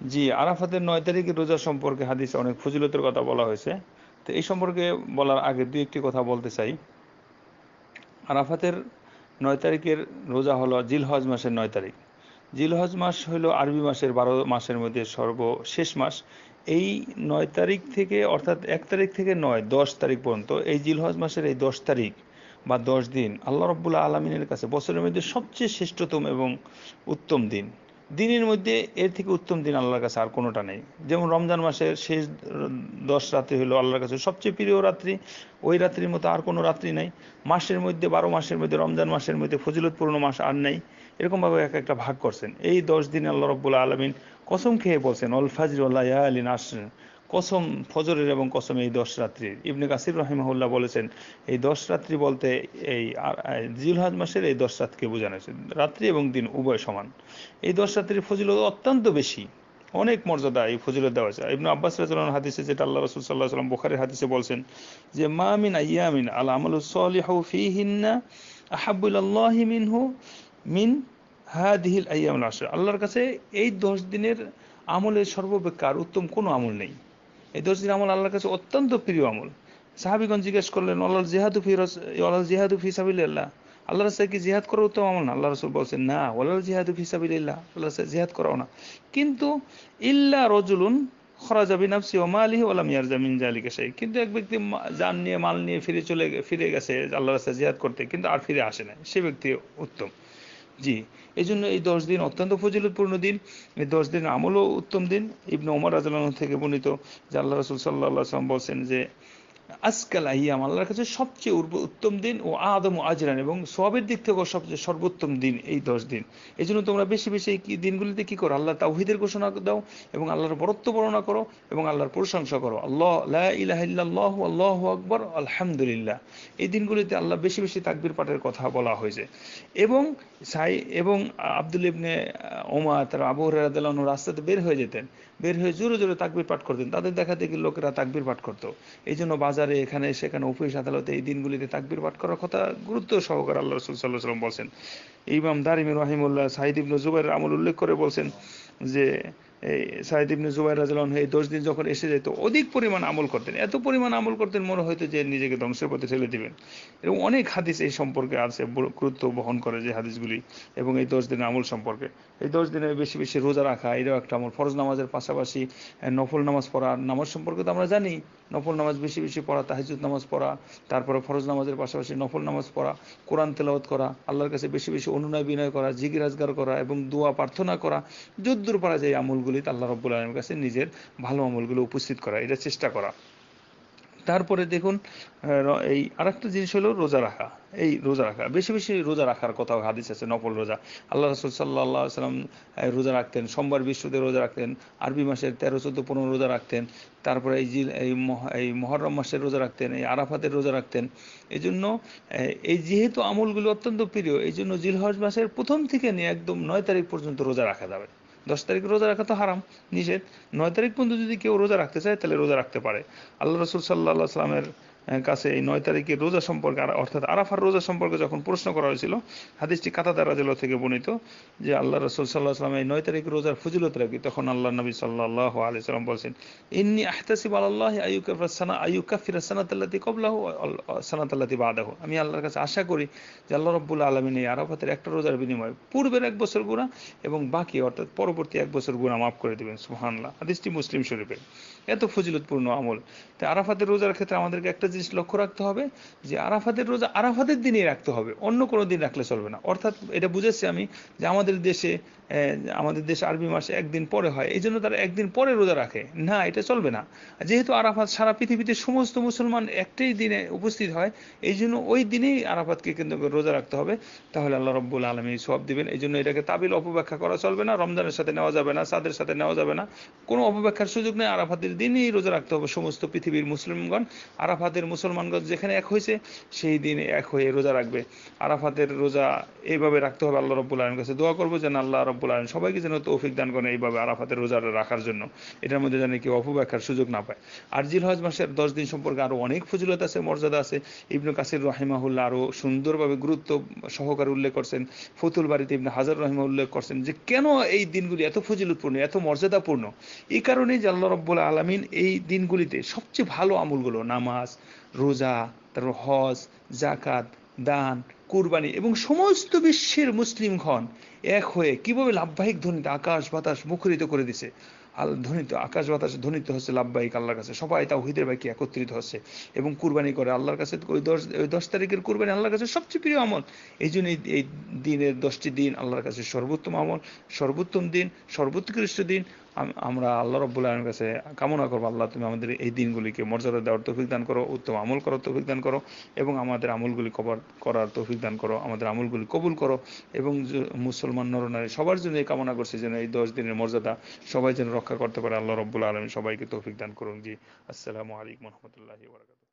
জি, আরাফাতের নয় তারিখের রোজা সম্পর্কে হাদিসে অনেক ফজিলতের কথা বলা হয়েছে। তো এই সম্পর্কে বলার আগে দুই একটি কথা বলতে চাই। আরাফাতের নয় তারিখের রোজা হলো জিলহজ মাসের নয় তারিখ। জিলহজ মাস হলো আরবি মাসের বারো মাসের মধ্যে সর্বশেষ মাস। এই নয় তারিখ থেকে, অর্থাৎ এক তারিখ থেকে নয়, দশ তারিখ পর্যন্ত এই জিলহজ মাসের এই দশ তারিখ বা দশ দিন আল্লাহ রব্বুল্লা আলমিনের কাছে বছরের মধ্যে সবচেয়ে শ্রেষ্ঠতম এবং উত্তম দিন। দিনের মধ্যে এর থেকে উত্তম দিন আল্লাহর কাছে আর কোনোটা নেই। যেমন রমজান মাসের শেষ দশ রাত্রি হলো আল্লাহর কাছে সবচেয়ে প্রিয় রাত্রি। ওই রাত্রির মতো আর কোনো রাত্রি নাই। মাসের মধ্যে, বারো মাসের মধ্যে, রমজান মাসের মধ্যে ফজিলতপূর্ণ মাস আর নেই। এরকমভাবে এক একটা ভাগ করছেন। এই দশ দিন আল্লাহ রব্বুল্লা আলমিন কসম খেয়ে বলছেন, অল ফাজির আল্লাহ আলিন কসম ফজরের এবং কসম এই দশ রাত্রির। ইবনে কাসির রহিমাহুল্লাহ বলেছেন, এই দশ রাত্রি বলতে এই জিলহাজ মাসের এই দশ রাতকে বোঝানো হয়েছে। রাত্রি এবং দিন উভয় সমান। এই দশ রাত্রির ফজিলত অত্যন্ত বেশি। অনেক মর্যাদা এই ফজিলত দেওয়া হয়েছে। ইবনু আব্বাস রাজন হাদিসে যেটা আল্লাহ রসুল সাল্লাহ সাল্লাম বোখারের হাদিসে বলছেন যে, মা মিন আইয়ামিন আল আমল সলিহু ফিহিন্না আহাবুল্লাহ মিনহু মিন হাদিহিল আইয়াম আসর আল্লাহর কাছে এই দশ দিনের আমলের সর্ববেকার উত্তম কোনো আমল নেই। এই দশ আমল আল্লাহর কাছে অত্যন্ত প্রিয় আমল। সাহাবিগঞ্জ জিজ্ঞেস করলেন আল্লাহ জিহাদু ফি আল্লাহ জিহাদু ফি সাবিল্লাহ আল্লাহ রাস্তায় কি জিহাদ করা উত্তম আমল না? আল্লাহ রসুল বলছেন, না ওয়াল্লাহ জিহাদু ফি সাবিল্লাহ আল্লাহ রাস্তায় জিহাদ করাও না। কিন্তু ইল্লা রজুলুন খরাজাবি নাফসি ও মালিহি ওলাম ইয়ারজা মিন জালিকা সেই কিন্তু এক ব্যক্তি যান নিয়ে, মাল নিয়ে ফিরে চলে ফিরে গেছে আল্লাহ রাস্তায় জিহাদ করতে, কিন্তু আর ফিরে আসে না। সে ব্যক্তি উত্তম। জি এই জন্য এই দশ দিন অত্যন্ত ফজিলতপূর্ণ দিন। এই দশ দিন আমলও উত্তম দিন। ইবনে ওমর রাজলান থেকে বর্ণিত যে আল্লাহ রসুল সাল্লাহ সাল্লাম বলছেন যে আজকাল আহিয়াম আল্লাহর কাছে সবচেয়ে উত্তম দিন ও আদম আজরান এবং সবের দিক থেকেও সবচেয়ে সর্বোত্তম দিন এই দশ দিন। এই জন্য তোমরা বেশি বেশি এই দিনগুলিতে কি করো? আল্লাহ তাওহিদের ঘোষণা দাও এবং আল্লাহর বরত্ব বর্ণনা করো এবং আল্লাহর প্রশংসা করো। আল্লাহ ইলাহ আল্লাহ আকবর, আলহামদুলিল্লাহ। এই দিনগুলিতে আল্লাহ বেশি বেশি তাকবির পাঠের কথা বলা হয়েছে। এবং সাই এবং আব্দুল ইবনে ওমা তারা আবু রাদাল রাস্তাতে বের হয়ে যেতেন। বের হয়ে জোরে জোরে তাকবির পাঠ করতেন। তাদের দেখা দেখি লোকেরা তাকবির পাঠ করতো। এই জন্য বাজারে এখানে, সেখানে অফিস আদালতে এই দিনগুলিতে তাকবির পাঠ করার কথা গুরুত্ব সহকারে আল্লাহ রসুল সাল্লাহ সাল্লাম বলছেন। ইমাম দারিম রাহিমুল্লাহ সাহিদ ইবনু জুবাইর আমল উল্লেখ করে বলছেন যে সাহিদ ইবনে জুবাইর রাজলান এই দশ দিন যখন এসে যেত, অধিক পরিমাণ আমল করতেন। এত পরিমাণ আমল করতেন, মনে হয়তো যে নিজেকে ধ্বংসের পথে ঠেলে দিবেন। এবং অনেক হাদিস এই সম্পর্কে আছে গুরুত্ব বহন করে যে হাদিসগুলি এবং এই দশ দিনের আমল সম্পর্কে। এই দশ দিনে বেশি বেশি রোজা রাখা এটাও একটা আমল। ফরজ নামাজের পাশাপাশি নফল নামাজ পড়া। নামাজ সম্পর্কে তো আমরা জানি, নফল নামাজ বেশি বেশি পড়া তাহিজুদ নামাজ পড়া, তারপরে ফরজ নামাজের পাশাপাশি নফল নামাজ পড়া, কোরআন তেলাওয়াত করা, আল্লাহর কাছে বেশি বেশি অনুনয় বিনয় করা জিগি রাজগার করা এবং দোয়া প্রার্থনা করা। যদ্দূর পারা যায় আমলগুলি। আল্লাহ রব্বুল আলমের কাছে নিজের ভালো আমলগুলো উপস্থিত করা, এটা চেষ্টা করা। তারপরে দেখুন এই আরেকটা জিনিস হলো রোজা রাখা। এই রোজা রাখা, বেশি বেশি রোজা রাখার কথা হাদিস আছে নফল রোজা। আল্লাহ রসুল সাল্লাহ সাল্লাম রোজা রাখতেন, সোমবার বিশ্বতে রোজা রাখতেন, আরবি মাসের তেরো, চোদ্দ, পনেরো রোজা রাখতেন, তারপরে এই এই এই মহরম মাসের রোজা রাখতেন, এই আরাফাতের রোজা রাখতেন। এই জন্য এই যেহেতু আমলগুলো অত্যন্ত প্রিয় এই জন্য জিলহজ মাসের প্রথম থেকে নিয়ে একদম নয় তারিখ পর্যন্ত রোজা রাখা যাবে। দশ তারিখ রোজা রাখা তো হারাম, নিষেধ। নয় তারিখ পর্যন্ত যদি কেউ রোজা রাখতে চায়, তাহলে রোজা রাখতে পারে। আল্লাহ রসুল সাল্লাহ সাল্লামের কাছে এই নয় তারিখের রোজা সম্পর্কে অর্থাৎ আরাফার রোজা সম্পর্কে যখন প্রশ্ন করা হয়েছিল, হাদিসটি কাতাদার রাজল থেকে বর্ণিত যে আল্লাহ রসুল সাল্লাহ সাল্লাম এই নয় তারিখ রোজার ফজিলত রাখি। তখন আল্লাহ নবী সাল্লাহ আলি সাল্লাম বলছেন, ইন্নি আহতাসিব আল্লাহ আয়ুকাফানা আয়ুকাফির সানাতাল্লাতি কবলাহ সানাতাল্লাতি বাদাহ। আমি আল্লাহর কাছে আশা করি যে আল্লাহ রব্বুল আলমিন এই আরাফাতের একটা রোজার বিনিময়ে পূর্বের এক বছর গুণা এবং বাকি অর্থাৎ পরবর্তী এক বছর গুণা মাফ করে দেবেন। সুহানল্লাহ হাদিসটি মুসলিম শরীফের। এত ফজিলতপূর্ণ আমল। তাই আরাফাতের রোজার ক্ষেত্রে আমাদেরকে একটা জিনিস লক্ষ্য রাখতে হবে যে আরাফাতের রোজা আরাফাতের দিনেই রাখতে হবে, অন্য কোনো দিন রাখলে চলবে না। অর্থাৎ এটা বুঝেছি আমি যে আমাদের দেশে আমাদের দেশে আরবি মাসে একদিন পরে হয়, এই জন্য তারা একদিন পরে রোজা রাখে। না, এটা চলবে না। যেহেতু আরাফাত সারা পৃথিবীতে সমস্ত মুসলমান একটাই দিনে উপস্থিত হয়, এই জন্য ওই দিনেই আরাফাতকে করে রোজা রাখতে হবে। তাহলে আল্লাহ রব্বুল আলমী সব দিবেন। এই জন্য এটাকে তাবিল অপব্যাখ্যা করা চলবে না, রমজানের সাথে নেওয়া যাবে না, সাদের সাথে নেওয়া যাবে না। কোনো অপব্যাখ্যার সুযোগ নেই, আরাফাতের দিনেই রোজা রাখতে হবে সমস্ত পৃথিবীর মুসলিমগণ। আরাফাতের মুসলমানগণ যেখানে এক হয়েছে, সেই দিনে এক হয়ে রোজা রাখবে। আরাফাতের রোজা এইভাবে রাখতে হবে আল্লাহ রব্বুল আলমের কাছে। দোয়া করব যেন আল্লাহ রব্বুল আলম সবাইকে যেন তৌফিক দান করেন এইভাবে আরাফাতের রোজা রাখার জন্য। এটার মধ্যে যেন কেউ অপব্যাখ্যার সুযোগ না পায়। আর জিলহজ মাসের দশ দিন সম্পর্কে আরও অনেক ফজিলত আছে, মর্যাদা আছে। ইবনু কাসির রহিমাহুল্লাহ আরও সুন্দরভাবে গুরুত্ব সহকারে উল্লেখ করছেন। ফতুল বাড়িতে ইবনে হাজার রহিমা উল্লেখ করছেন যে কেন এই দিনগুলি এত ফজিলতপূর্ণ, এত মর্যাদাপূর্ণ? এই কারণেই যে আল্লাহ রব্বুল আলমিন এই দিনগুলিতে সবচেয়ে ভালো আমলগুলো নামাজ, রোজা, তারপর হজ জাকাত দান, কুরবানি এবং সমস্ত বিশ্বের মুসলিমগণ এক হয়ে কীভাবে লাভবাহিক ধ্বনিতে আকাশ, বাতাস মুখরিত করে দিছে? আল, ধ্বনিত, আকাশ, বাতাস ধ্বনিত হচ্ছে লাভবাহিক আল্লাহর কাছে। সবাই তাওহিদের বাইকে একত্রিত হচ্ছে এবং কুরবানি করে আল্লাহর কাছে। ওই দশ ওই দশ তারিখের কুরবানি আল্লাহর কাছে সবচেয়ে প্রিয় আমল। এই জন্য এই দিনের দশটি দিন আল্লাহর কাছে সর্বোত্তম আমল, সর্বোত্তম দিন, সর্বোৎকৃষ্ট দিন। আমরা আল্লাহ রব্বুল আলমের কাছে কামনা করব, আল্লাহ তুমি আমাদের এই দিনগুলিকে মর্যাদা দেওয়ার তৌফিক দান করো, উত্তম আমল করার তৌফিক দান করো এবং আমাদের আমলগুলি কভার করার তৌফিক দান করো, আমাদের আমলগুলি কবুল করো এবং মুসলমান নরনারী সবার জন্য এই কামনা করছে যেন এই দশ দিনের মর্যাদা সবাই যেন রক্ষা করতে পারে। আল্লাহ রব্বুল আলমী সবাইকে তৌফিক দান করুন। জি, আসসালামু আলাইকুম রহমতুল্লাহ বরকাত